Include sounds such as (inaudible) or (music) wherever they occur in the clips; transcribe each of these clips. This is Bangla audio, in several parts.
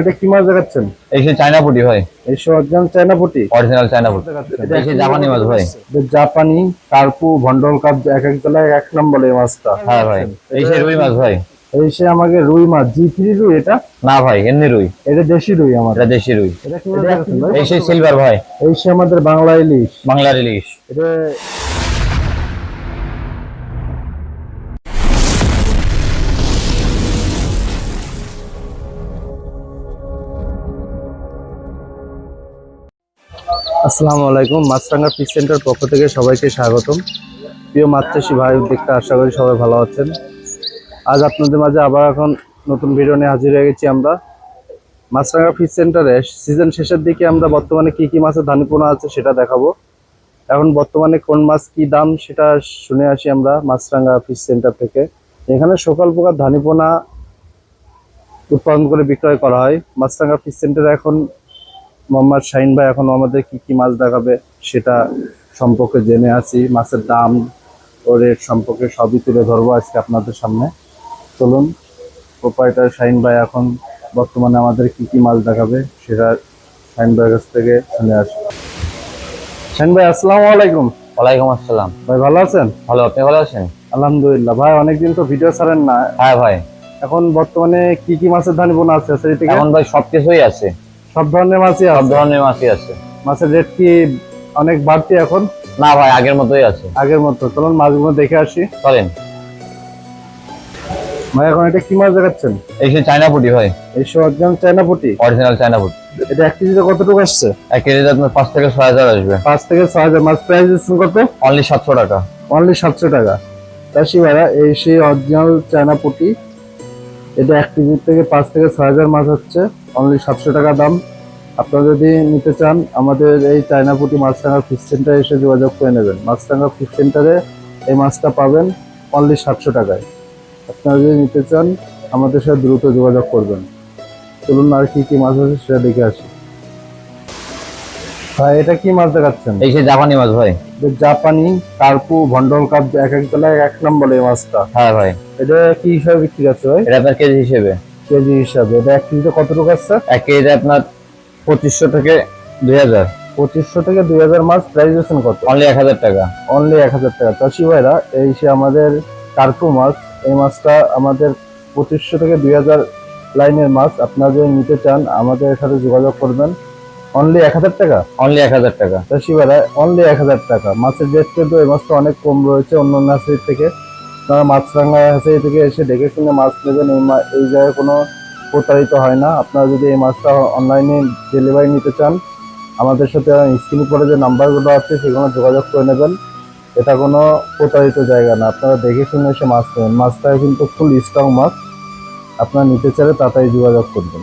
এটা কি মাছ দেখাচ্ছেন? এই সে চায়না পুটি ভাই। এই অরিজিনাল চায়না পুটি? অরিজিনাল চায়না পুটি। সে জাপানি মাছ ভাই। এটা জাপানি কার্পু ভন্ডল কাপ এক এক জেলায় এক নাম বলে এই মাছটা। হ্যাঁ ভাই। এই সে রুই মাছ ভাই। এই সে আমাকে রুই মাছ। জি থ্রি রুই এটা? না ভাই এমনি রুই। এটা দেশি রুই আমার। এটা দেশি রুই। এটা এই সে সিলভার ভাই। এই সে আমাদের বাংলা ইলিশ। বাংলার ইলিশ। এটা আসসালামু আলাইকুম। মাছরাঙ্গা ফিশ সেন্টার পক্ষ থেকে সবাইকে স্বাগতম। প্রিয় মাছ চাষি ভাই, দেখতে আশা করি সবাই ভালো আছেন। আজ আপনাদের মাঝে আবার এখন নতুন ভিডিও নিয়ে হাজির হয়ে গেছি আমরা। মাছরাঙ্গা ফিশ সেন্টারে সিজন শেষের দিকে আমরা বর্তমানে কি কি মাছের ধানিপোনা আছে সেটা দেখাবো। এখন বর্তমানে কোন মাছ কি দাম সেটা শুনে আসি আমরা মাছরাঙ্গা ফিশ সেন্টার থেকে। এখানে সকাল প্রকার ধানিপোনা উৎপাদন করে বিক্রয় করা হয়। মাছরাঙ্গা ফিশ সেন্টারে এখন মোহাম্মদ শাহিন ভাই এখন আমাদের কি কি মাছ দেখাবে সেটা সম্পর্কে জেনে আছি। মাছের দাম ও রেট সম্পর্কে সবই তুলে ধরবো আজকে আপনাদের সামনে। চলুন প্রোপারেটার শাহিন ভাই এখন বর্তমানে আমাদের কি কি মাছ দেখাবে সেটা শাহিন ভাইয়ের কাছ থেকে শুনে আসি। শাহিন ভাই আসসালামু আলাইকুম। ওয়ালাইকুম আসসালাম। ভাই ভালো আছেন? ভালো আপনি ভালো আছেন? আলহামদুলিল্লাহ। ভাই অনেকদিন তো ভিডিও ছাড়েন না। হ্যাঁ ভাই। এখন বর্তমানে কি কি মাছের ধান বোনা আছে? এখন ভাই সবকিছুই আছে। সব ধরনের মাছই আছে। সব ধরনের মাছই আছে। মাছের রেট কি অনেক বাড়তি এখন? না ভাই আগের মতোই আছে। আগের মতো। চলুন মাছগুলো দেখে আসি। চলেন। ভাই এখন এটা কি মাছ দেখাচ্ছেন? এই সে চায়না পুটি ভাই। এই অরিজিনাল চায়না পুটি? অরিজিনাল চায়না পুটি। এটা এক কেজিতে কতটুকু আসছে? এক কেজিতে আপনার পাঁচ থেকে ছয় হাজার আসবে। পাঁচ থেকে ছয় হাজার। মাছ প্রাইস দিচ্ছেন কত? অনলি সাতশো টাকা। অনলি সাতশো টাকা। চাষি ভাইরা এই সেই অরিজিনাল চায়না পুটি এটা এক কেজি থেকে পাঁচ থেকে ছয় হাজার মাছ হচ্ছে। অনলি সাতশো টাকা দাম। আপনারা যদি নিতে চান, আমাদের এই চায়নাপুটি মাছরাঙা ফিশ সেন্টারে এসে যোগাযোগ করে নেবেন। মাছরাঙা ফিশ সেন্টারে এই মাছটা পাবেন অনলি সাতশো টাকায়। আপনারা যদি নিতে চান, আমাদের সাথে দ্রুত যোগাযোগ করবেন। চলুন আর কি কী মাছ আছে সেটা দেখে আসি। ভাই এটা কি মাছ দেখাচ্ছেন? এই সে জাপানি মাছ ভাই। যে জাপানি কার্পু ভন্ডল কাপ এক এক জেলায় এক নাম বলে এই মাছটা। হ্যাঁ ভাই। এটা কি হিসাবে বিক্রি আছে ভাই? এটা আপনার কেজি হিসেবে। কেজি হিসাবে। এটা এক কেজিতে কতটুকু আছে এক কেজিতে আপনার পঁচিশশো থেকে দুই হাজার। পঁচিশশো থেকে দুই হাজার মাছ প্রাইস দিচ্ছেন কত? অনলি এক হাজার টাকা। অনলি এক হাজার টাকা। চাষি ভাইরা এই সে আমাদের কার্পু মাছ এই মাছটা আমাদের পঁচিশশো থেকে দুই হাজার লাইনের মাছ। আপনারা যদি নিতে চান আমাদের সাথে যোগাযোগ করবেন। অনলি এক হাজার টাকা? অনলি এক হাজার টাকা। চাষি ভাইরা অনলি এক হাজার টাকা। মাছের রেট কিন্তু এই মাছটা অনেক কম রয়েছে অন্য হাঁসির থেকে। আপনারা মাছরাঙ্গা হাঁসি থেকে এসে দেখে শুনে মাছ নেবেন। এই এই জায়গায় কোনো প্রতারিত হয় না। আপনারা যদি এই মাছটা অনলাইনে ডেলিভারি নিতে চান আমাদের সাথে স্ক্রিন পরে যে নাম্বারগুলো আছে সেগুলো যোগাযোগ করে নেবেন। এটা কোনো প্রতারিত জায়গা না। আপনারা দেখে শুনে এসে মাছ নেবেন। মাছটা কিন্তু ফুল স্ট্রং মাছ। আপনারা নিতে চাইলে তাড়াতাড়ি যোগাযোগ করবেন।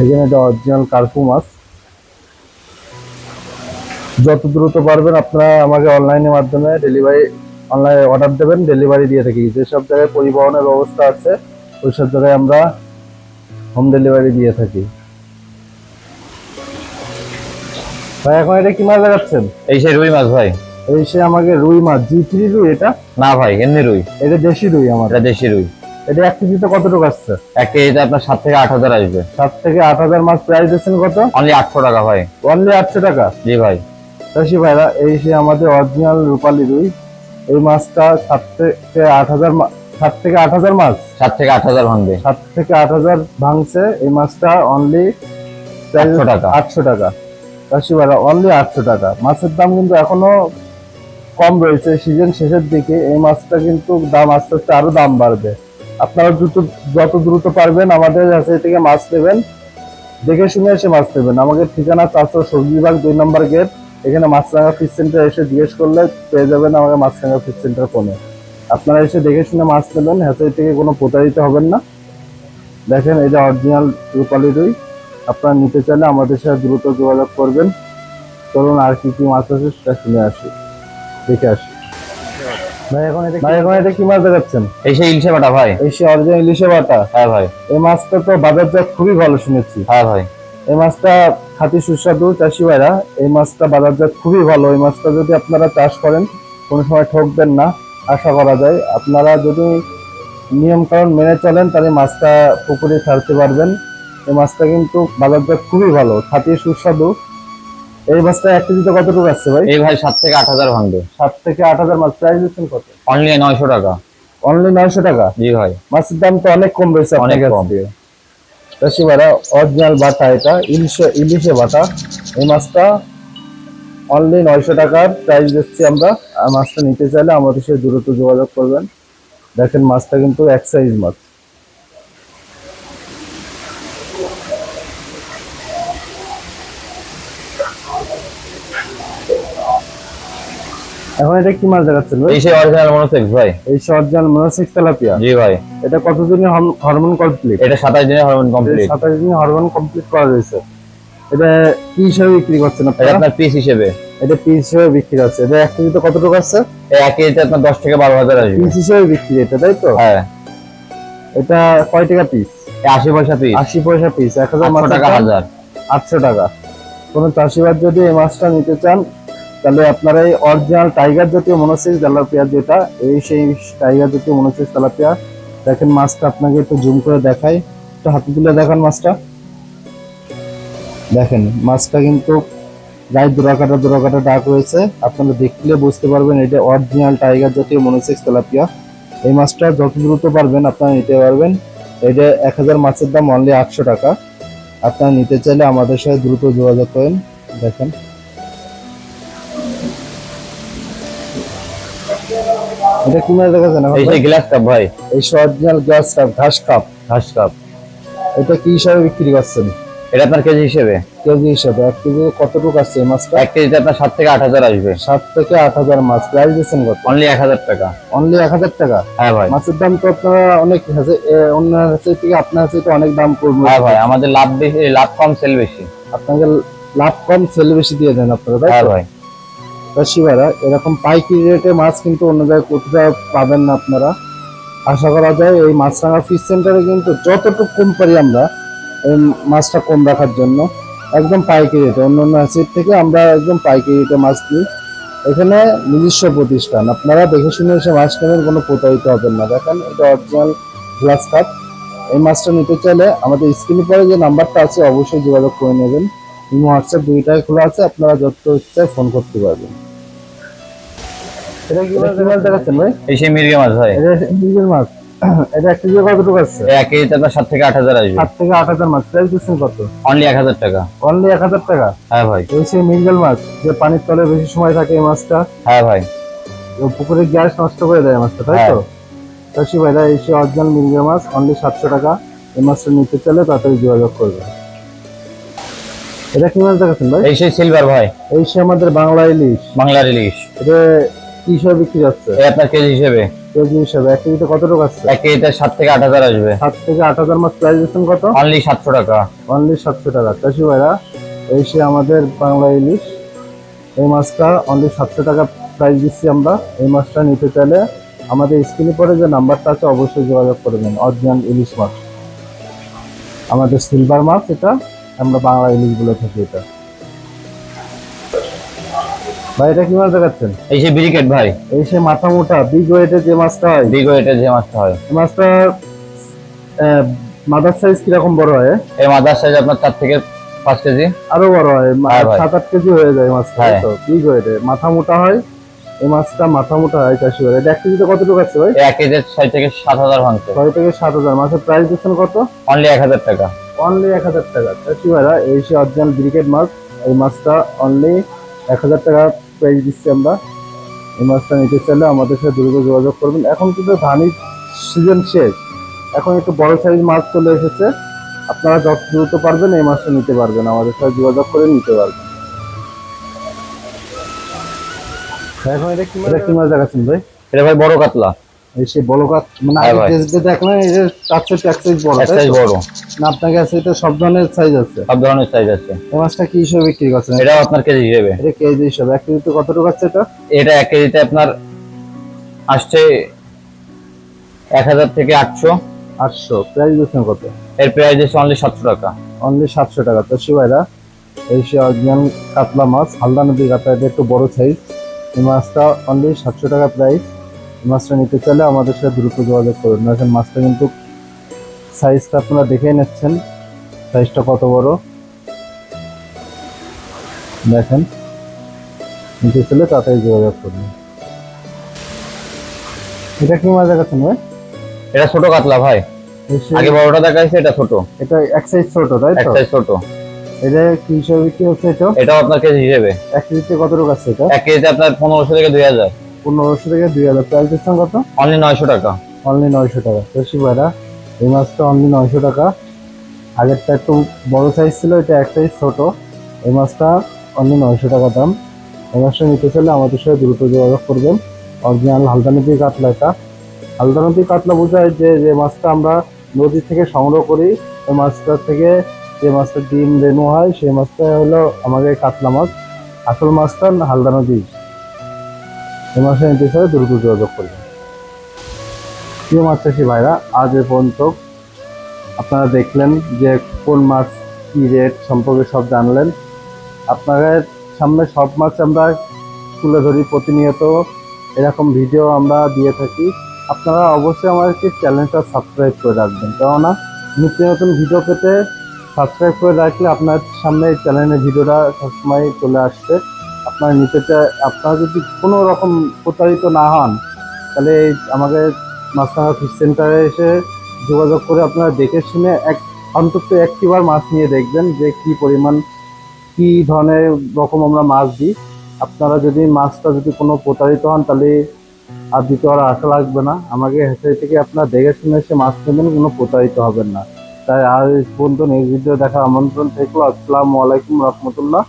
এখানে এটা অরিজিনাল কার্পু মাছ। যত দ্রুত পারবেন আপনারা আমাকে অনলাইনের মাধ্যমে ডেলিভারি অনলাইনে অর্ডার দেবেন ডেলিভারি দিয়ে থাকি। যেসব জায়গায় পরিবহনের ব্যবস্থা আছে ওই সব জায়গায় আমরা হোম ডেলিভারি দিয়ে থাকি। ভাই এখন এটা কি মাছ দেখাচ্ছেন? এই সে রুই মাছ ভাই। এই সে আমাকে রুই মাছ। জি থ্রি রুই এটা? না ভাই এমনি রুই। এটা দেশি রুই আমার। এটা দেশি রুই। এটা এক কেজিতে কতটুকু আসছে? এক কেজিতে আপনার সাত থেকে আট হাজার আসবে। সাত থেকে আট হাজার মাছ প্রাইস দিচ্ছেন কত? অনলি আটশো টাকা ভাই। অনলি আটশো টাকা? জি ভাই। চাষি ভাইরা এই সে আমাদের অরিজিনাল রূপালি রুই এই মাছটা সাত থেকে আট হাজার সাত থেকে আট হাজার মাছ? সাত থেকে আট হাজার ভাঙবে। সাত থেকে আট হাজার ভাঙছে এই মাছটা অনলি 800 টাকা। আটশো টাকা। চাষি ভাইরা অনলি আটশো টাকা। মাছের দাম কিন্তু এখনও কম রয়েছে সিজন শেষের দিকে এই মাছটা কিন্তু দাম আস্তে আস্তে আরও দাম বাড়বে। আপনারা দ্রুত, যত দ্রুত পারবেন আমাদের কাছে থেকে মাছ নেবেন। দেখে শুনে এসে মাছ নেবেন। আমাদের ঠিকানা চারশো সবজি বিভাগ দুই নম্বর গেট। এখানে মাছরাঙা ফিশ সেন্টার এসে জিজ্ঞেস করলে পেয়ে যাবেন আমাকে মাছরাঙা ফিশ সেন্টার ফোনে আপনারা এসে দেখে শুনে মাছ নেবেন, হ্যাচারি থেকে কোনো প্রতারিত হবেন না। দেখেন, এটা অরিজিনাল রুই। আপনারা নিতে চাইলে আমাদের সাথে দ্রুত যোগাযোগ করবেন। চলুন আর কি কি মাছ আছে সেটা শুনে আসি। দেখে আসি। ভাই এখন এটা ভাই এখন এটা কি মাছ দেখাচ্ছেন? এই সেই ইলশে বাটা ভাই। এই সে অরিজিনাল ইলিশে বাটা? হ্যাঁ ভাই। এই মাছটা তো বাজারজাত খুবই ভালো শুনেছি। হ্যাঁ ভাই। এই মাছটা খাঁটি সুস্বাদু চাষি ভাইরা এই মাছটা বাজারজাত খুবই ভালো। এই মাছটা যদি আপনারা চাষ করেন কোনো সময় ঠকবেন না আশা করা যায়। আপনারা যদি নিয়ম কারণ মেনে চলেন তাহলে মাছটা পুকুরে ছাড়তে পারবেন। এই মাছটা কিন্তু বাজারজাত খুবই ভালো খাতিয়ে সুস্বাদু। এই মাছটা এক কেজিতে কতটুকু আসছে ভাই? এই ভাই সাত থেকে আট হাজার ভাঙবে। সাত থেকে আট হাজার মাছ। প্রাইস দিচ্ছেন কত? অনলি নয়শো টাকা। অনলি নয়শো টাকা? জি ভাই। মাছের দাম তো অনেক কম রয়েছে অনেক কম। চাষি ভাড়া অরিজিনাল বাটা এটা ইলিশে ইলিশে বাটা। এই মাছটা অনলি নয়শো টাকার প্রাইস দিচ্ছি আমরা। আর মাছটা নিতে চাইলে আমাদের সাথে দ্রুত যোগাযোগ করবেন। দেখেন মাছটা কিন্তু এক সাইজ মাছ। এখন এটা কি মাছ দেখাচ্ছেন ভাই? এই সেই অরিজিনাল মনোসেক্স ভাই। এই অরিজিনাল মনোসিক্স তেলাপিয়া? জি ভাই। এটা কতদিনে হরমোন কমপ্লিট এটা সাতাশ দিনের হরমোন কমপ্লিট সাতাশ দিনে হরমোন কমপ্লিট করা রয়েছে। এটা কি হিসাবে বিক্রি করছেন এটা আপনারা আপনার পিস হিসেবে। এটা পিস হিসেবে বিক্রি আছে এটা এক কেজিতে কত টাকা আছে এই এক কেজিতে আপনার দশ থেকে বারো হাজার আসবে। পিস হিসেবে বিক্রি এটা তাই তো? হ্যাঁ। এটা কয় টাকা পিস এই আশি পয়সা পিস আশি পয়সা পিস এক হাজার আটশো মাছের টাকা দাম হাজার। আটশো টাকা। কোনো চাষিবাদ যদি এই মাছটা নিতে চান, তাহলে আপনারা এই অরিজিনাল টাইগার জাতীয় মনোসিস তেলাপিয়া যেটা, এই সেই টাইগার জাতীয় মনোসিস তেলাপিয়া দেখেন মাছটা আপনাকে একটু জুম করে দেখাই। একটু হাতে তুলে দেখান মাছটা। দেখেন, মাছটা কিন্তু গায়ে দোরাকাটা দোরাকাটা ডাক রয়েছে। আপনারা দেখলে বুঝতে পারবেন এটা অরিজিনাল টাইগার জাতীয় মনোসিক্স তেলাপিয়া এই মাছটা যত দ্রুত পারবেন আপনারা নিতে পারবেন। এটা এক হাজার মাছের দাম অনলি আটশো টাকা। আপনারা নিতে চাইলে আমাদের সাথে দ্রুত যোগাযোগ করেন। দেখেন। এটা কি মাছ দেখাচ্ছেন এই? গ্লাস কাপ ভাই। এই অরিজিনাল গ্লাস কাপ ঘাস কাপ ঘাস কাপ এটা কি হিসাবে বিক্রি করছেন? এটা আপনার কেজি হিসেবে? কেজি হিসাবে। এক কেজি কতটুকু আসছে এই মাছটা? এক কেজিতে আপনার সাত থেকে আট হাজার আসবে। সাত থেকে আট হাজার মাছ। প্রাইস দিচ্ছেন কত? অনলি এক হাজার টাকা। অনলি এক হাজার টাকা? হ্যাঁ ভাই। মাছের দাম তো আপনারা অনেক অন্য হাঁসের থেকে আপনার হাঁসে তো অনেক দাম পড়বে হ্যাঁ ভাই আমাদের লাভ বেশি লাভ কম সেল বেশি। আপনাকে লাভ কম সেল বেশি দিয়ে দেন আপনারা তাই হ্যাঁ ভাই। চাষি ভাইরা এরকম পাইকারি রেটে মাছ কিন্তু অন্য জায়গায় কোথাও পাবেন না আপনারা। আশা করা যায় এই মাছরাঙা ফিশ সেন্টারে কিন্তু যতটুকু কম পারি আমরা মাছটা কম রাখার জন্য। একদম পাইকারি রেটে অন্য অন্য হাসির থেকে আমরা একদম পাইকারি রেটে মাছ দিই। এখানে নিজস্ব প্রতিষ্ঠান আপনারা দেখে শুনে এসে মাছ নেবেন কোনো প্রতারিত হবেন না। দেখেন এটা অরিজিনাল গ্লাস কাপ এই মাছটা নিতে চাইলে আমাদের স্ক্রিনে পরে যে নাম্বারটা আছে অবশ্যই যোগাযোগ করে নেবেন। ইমো হোয়াটসঅ্যাপ দুইটাই খোলা আছে আপনারা যত ইচ্ছে ফোন করতে পারবেন। এটা কি মাছ দেখাচ্ছেন ভাই? এই সেই মির্গে মাছ ভাই। এটা নিজের মাছ। (coughs) এটা এক কেজি কতটুকু আছে? এক কেজিতে আপনার সাত থেকে আট হাজার আসবে। সাত থেকে আট হাজার মাছ। প্রাইস দিচ্ছেন কত? অনলি এক হাজার টাকা। অনলি এক হাজার টাকা? হ্যাঁ ভাই। সেই মাছ যে পানির তলে বেশি সময় থাকে এই মাছটা হ্যাঁ ভাই। পুকুরে গ্যাস নষ্ট করে দেয় মাছটা তাই তো? হ্যাঁ। চাষি ভাইরা এই সেই অরিজিনাল মির্গেল মাছ অনলি সাতশো টাকা এই মাছটা নিতে চাইলে তাড়াতাড়ি যোগাযোগ করবে। এটা কি মাছ দেখাচ্ছেন ভাই? এই সেই সিলভার ভাই। এই আমাদের বাংলা ইলিশ। বাংলার ইলিশ। এটা কি হিসাবে বিক্রি এই আপনার কেজি হিসেবে। কেজি হিসাবে এক কেজিতে কত টাকা আসছে এক কেজিতে সাত থেকে আট হাজার আসবে। সাত থেকে আট হাজার মাছ প্রাইস দিচ্ছেন কত? অনলি সাতশো টাকা। অনলি সাতশো টাকা। চাষি ভাইরা এই সে আমাদের বাংলা ইলিশ এই মাছটা অনলি সাতশো টাকা প্রাইস দিচ্ছি আমরা। এই মাছটা নিতে চাইলে আমাদের স্ক্রিনে পরে যে নাম্বারটা আছে অবশ্যই যোগাযোগ করবেন অরিজিনাল ইলিশ মাছ। আমাদের সিলভার মাছ এটা আমরা বাংলা ইলিশ বলে থাকি এটা। ভাই এটা কি মাছ দেখাচ্ছেন? এই সেই ব্রিকেট ভাই। এই সে মাথা মোটা বিগ ওয়েটের যে মাছটা হয়? বিগ ওয়েটের যে মাছটা হয়। মাছটা মাদার সাইজ কীরকম বড় হয় এই মাদার সাইজ আপনার চার থেকে পাঁচ কেজি। আরও বড় হয় হ্যাঁ। সাত আট কেজি হয়ে যায় মাছটা। তো বিগ ওয়েটে মাথা মোটা হয় এই মাছটা মাথা মোটা হয় চাষি এটা এক কেজিতে কত টাকা আছে ভাই? এক কেজিতে ছয় থেকে সাত হাজার ভাঙছে। ছয় থেকে সাত হাজার। মাছের প্রাইস দিচ্ছেন কত? অনলি এক হাজার টাকা। অনলি এক হাজার টাকা। চাষি ভাইরা এই সে অরিজিনাল ব্রিকেট মাছ এই মাছটা অনলি এক হাজার টাকা প্রাইস দিচ্ছি আমরা এই মাছটা নিতে চাইলে আমাদের সাথে দ্রুত যোগাযোগ করবেন। এখন কিন্তু ধানের সিজন শেষ। এখন একটু বড় সাইজ মাছ চলে এসেছে। আপনারা যত দ্রুত পারবেন এই মাছটা নিতে পারবেন। আমাদের সাথে যোগাযোগ করে নিতে পারবেন। এখন এটা কি মাছ দেখাচ্ছেন ভাই? এটা ভাই বড় কাতলা। এই সেই বড় কাত মানে হ্যাঁ আগে। যে দেখলেন এই যে চার থেকে এক সাইজ বড় সাইজ বড়। না আপনার কাছে এটা সব ধরনের সাইজ আছে। সব ধরনের সাইজ আছে। এই মাছটা কি হিসেবে বিক্রি করছেন? এটাও আপনার কেজি হিসেবে। এটা কেজি হিসেবে। এক কেজিতে কত টাকা আছে এটা? এটা এক কেজিতে আপনার আসছে এক হাজার থেকে আটশো। আটশো। প্রাইস দিচ্ছেন কত? এর প্রাইস আছে অনলি সাতশো টাকা। অনলি সাতশো টাকা। তো শিবাইরা এই সে অরিজিনাল কাতলা মাছ হালদা নদী কাতলা এটা একটু বড় সাইজ এই মাছটা অনলি সাতশো টাকা প্রাইস মাছটা নিতে চাইলে আমাদের সাথে দ্রুত যোগাযোগ করুন। এখন মাছটা কিন্তু সাইজটা আপনারা দেখেই নিচ্ছেন। সাইজটা কত বড়? দেখেন। নিতে চলে তাড়াতাড়ি যোগাযোগ করুন। এটা কি মাছ দেখাচ্ছেন ভাই? এটা ছোট কাতলা ভাই। আগে বড়টা দেখাইছে এটা ছোট। এটা এক সাইজ ছোট তাই তো? এক সাইজ ছোট। এটা কি হিসাবে বিক্রি হচ্ছে এটা এটাও আপনার কেজি হিসেবে। এক কেজিতে কত টাকা আছে এটা? এক কেজিতে আপনার পনেরোশো থেকে দুই হাজার। পনেরোশো থেকে দুই হাজার। প্রাইস দিচ্ছেন কত? অনলি নয়শো টাকা। অনলি নয়শো টাকা। বেশি ভাড়া এই মাছটা অনলি নয়শো টাকা। আগেরটা একটু বড় সাইজ ছিল এটা এক সাইজ ছোট। এই মাছটা অনলি নয়শো টাকা দাম। এই মাছটা নিতে চাইলে আমাদের সাথে দ্রুত যোগাযোগ করবেন। অরিজিনাল হালদা নদী কাতলা এটা। হালদা নদী কাতলা বোঝায় যে যে মাছটা আমরা নদী থেকে সংগ্রহ করি ওই মাছটা থেকে যে মাছটা ডিম রেনু হয় সেই মাছটা হলো আমাদের কাতলা মাছ। আসল মাছটা হালদা নদী এই মাছটা নিতে দ্রুত যোগাযোগ করবেন প্রিয় মাছ চাষি ভাইরা, আজ এ পর্যন্ত আপনারা দেখলেন যে কোন মাছ কি রেট সম্পর্কে সব জানলেন। আপনাদের সামনে সব মাছ আমরা তুলে ধরি প্রতিনিয়ত। এরকম ভিডিও আমরা দিয়ে থাকি। আপনারা অবশ্যই আমার আমাদেরকে চ্যানেলটা সাবস্ক্রাইব করে রাখবেন। কেননা, নিত্য নতুন ভিডিও পেতে সাবস্ক্রাইব করে রাখলে আপনার সামনে চ্যানেলের ভিডিওটা সবসময় চলে আসবে। আপনারা চা- আপনারা যদি কোনো রকম প্রতারিত না হন, তাহলে আমাদের মাছরাঙা ফিশ সেন্টারে এসে যোগাযোগ করে আপনারা দেখে শুনে এক, অন্তত একটিবার মাছ নিয়ে দেখবেন যে কি পরিমাণ, কি ধরনের রকম আমরা মাছ দিই। আপনারা যদি মাছটা যদি কোনো প্রতারিত হন, তাহলে আর দ্বিতীয়বার আশা লাগবে না। আমাকে হেসারি থেকে আপনারা দেখে শুনে এসে মাছ নেবেন, কোনো প্রতারিত হবেন না। তাই আর পর্যন্ত নেক্সট ভিডিও দেখার আমন্ত্রণ থাকল। আসসালামু আলাইকুম রহমতুল্লাহ।